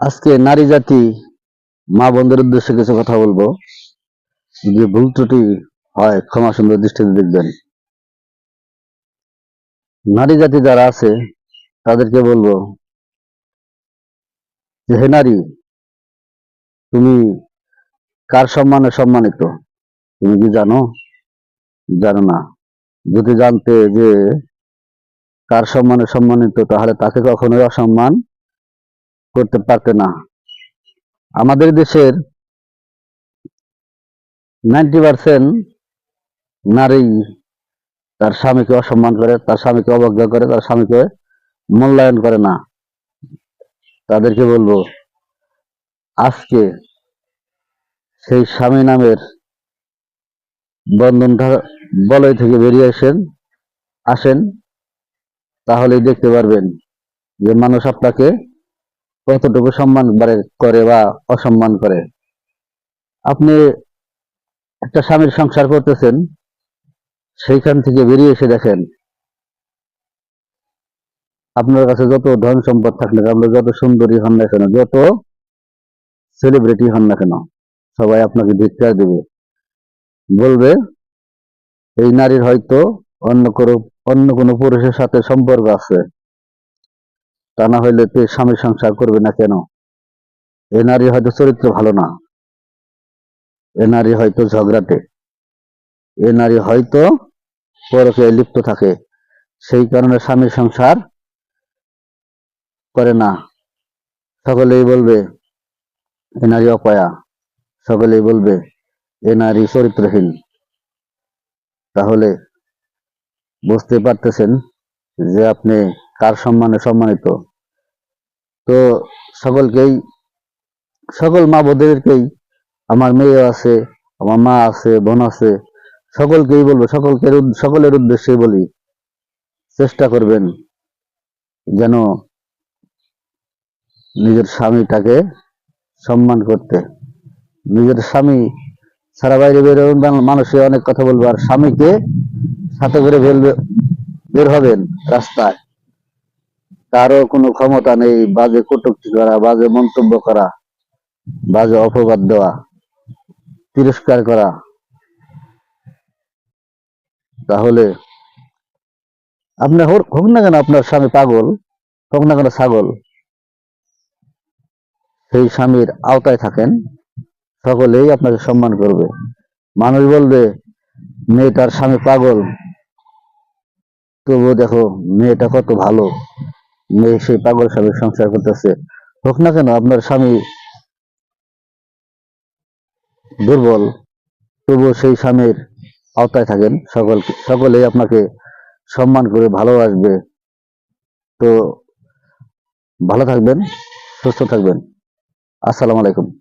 আজকে নারী জাতি, মা বোনদের উদ্দেশ্যে কিছু কথা বলব। যে ভুল ত্রুটি হয়, ক্ষমা সুন্দর দৃষ্টিতে দেখবেন। নারী জাতি যারা আছে, তাদেরকে বলব যে, হে নারী, তুমি কার সম্মানে সম্মানিত? তুমি কি জানো? জানো না। যদি জানতে যে কার সম্মানে সম্মানিত, তাহলে তাকে কখনোই অসম্মান করতে পারতে না। আমাদের দেশের নাইনটি পার্সেন্ট নারী তার স্বামীকে অসম্মান করে, তার স্বামীকে অবজ্ঞা করে, তার স্বামীকে মূল্যায়ন করে না। তাদেরকে বলব, আজকে সেই স্বামী নামের বন্ধনটা বলয় থেকে বেরিয়ে আসেন আসেন, তাহলেই দেখতে পারবেন যে মানুষ আপনাকে কতটুকু সম্মান করে বা অসম্মান করে। আপনি একটা স্বামীর সংসার করতেছেন, সেইখান থেকে বেরিয়ে এসে দেখেন, আপনার কাছে যত ধন সম্পদ থাকলে আপনি যত সুন্দরী হন না কেন, যত সেলিব্রিটি হন না কেন, সবাই আপনাকে ধিক্কার দেবে। বলবে, এই নারীর হয়তো অন্য কোনো অন্য কোনো পুরুষের সাথে সম্পর্ক আছে। তা না হইলে তো স্বামী সংসার করবে না কেন? এ নারী হয়তো চরিত্র ভালো না। এ নারী হয়তো ঝগড়াটে। এ নারী হয়তো পরকে লিপ্ত থাকে। সেই কারণে স্বামী সংসার করে না। সকলেই বলবে, এ নারী অপয়া। সকলেই বলবে, এ নারী চরিত্রহীন। তাহলে বুঝতে পারতেছেন যে আপনি কার সম্মানে সম্মানিত? তো সকলকেই, সকল মা বোনদেরকেই, আমার মেয়ে আছে, আমার মা আছে, বোন আছে, সকলকেই বলব সকলকে সকলের উদ্দেশ্যে বলি, চেষ্টা করবেন যেন নিজের স্বামীটাকে সম্মান করতে। নিজের স্বামী সারা বাইরে বেরোবেন মানুষে অনেক কথা বলবে, আর স্বামীকে সাথে করে বের হবেন রাস্তায়। তারও কোনো ক্ষমতা নেই, বাজে কটূক্তি করা, বাজে মন্তব্য করা, বাজে অপবাদ দেওয়া, তিরস্কার করা। তাহলে আপনি হোক না কেন আপনার স্বামী পাগল, হোক না কেন ছাগল, সেই স্বামীর আওতায় থাকেন, সকলেই আপনাকে সম্মান করবে। মানুষ বলবে মেয়েটার স্বামী পাগল। তবুও দেখো, মেয়েটা কত ভালো। মেয়ে সেই পাগল স্বামীর সংসার করতেছে। হোক না কেন, আপনার স্বামী দুর্বল, তবুও সেই স্বামীর আওতায় থাকেন সকল সকলেই আপনাকে সম্মান করে ভালোবাসবে। তো ভালো থাকবেন, সুস্থ থাকবেন। আসসালামু আলাইকুম।